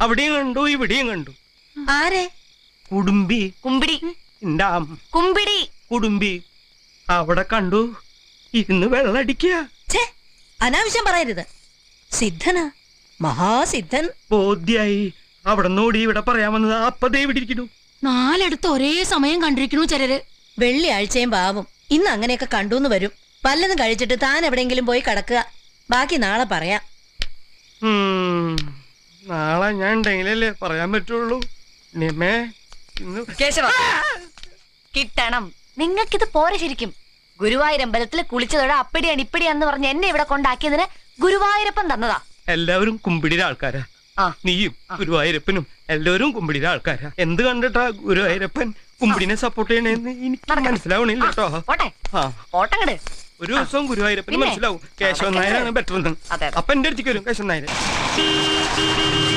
അവിടെയും കണ്ടു ഇവിടെയും കണ്ടു. ആരെ? കുടുംബി. കുമ്പിടി. അമ്മ കുമ്പിടി. കുടുംബി. അവിടെ കണ്ടു. ഇരുന്ന് വെള്ളടിക്കുക. ഛേ അനാവശ്യം പറയരുത്. സിദ്ധനാ. മഹാസിദ്ധൻ. ബോധ്യായി. അവിടെ നോടി ഇവിടെ പറയാൻ വന്നത് അപ്പതേ ഇവിടെ ഇരിക്കുന്നു. നാലെടുത്ത് ഒരേ സമയം കണ്ടിരിക്കുന്നു ചിലര്. വെള്ളിയാഴ്ചയും പാവും. ഇന്ന് അങ്ങനെയൊക്കെ കണ്ടുന്ന് വരും. പല്ലതും കഴിച്ചിട്ട് താൻ എവിടെയെങ്കിലും പോയി കടക്കുക. ബാക്കി നാളെ പറയാം. ഉം. നാളെ ഞാൻ ഉണ്ടെങ്കിലല്ലേ പറയാൻ പറ്റുള്ളൂ. നിമേ ഇന്ന് കേശവ കിട്ടണം. നിങ്ങൾക്കിത് പോരെ ശരിക്കും. ഗുരുവായൂരമ്പലത്തിൽ കുളിച്ചതോടെ അപ്പടിയാണ് ഇപ്പടിയാന്ന് പറഞ്ഞ് എന്നെ ഇവിടെ കൊണ്ടാക്കിയതിന് ഗുരുവായൂരപ്പൻ തന്നതാ. എല്ലാവരും കുമ്പിടിയുടെ ആൾക്കാരാ. ആ. നീയും ഗുരുവായൂരപ്പനും എല്ലാവരും കുമ്പിടിയുടെ ആൾക്കാരാ. എന്ത് കണ്ടിട്ടാ ഗുരുവായൂരപ്പൻ കുമ്പിടിനെ സപ്പോർട്ട് ചെയ്യണേന്ന് എനിക്ക്. മനസ്സിലാവണില്ല കേട്ടോ ഒരു ദിവസം ഗുരുവായൂരപ്പന് പിന്നെ? മനസ്സിലാവും. കേശവൻ നായരാണ് ബെറ്റർ എന്ന്. അപ്പൊ എന്റെ അടുത്തേക്ക് വരും കേശവൻ നായർ すげえ!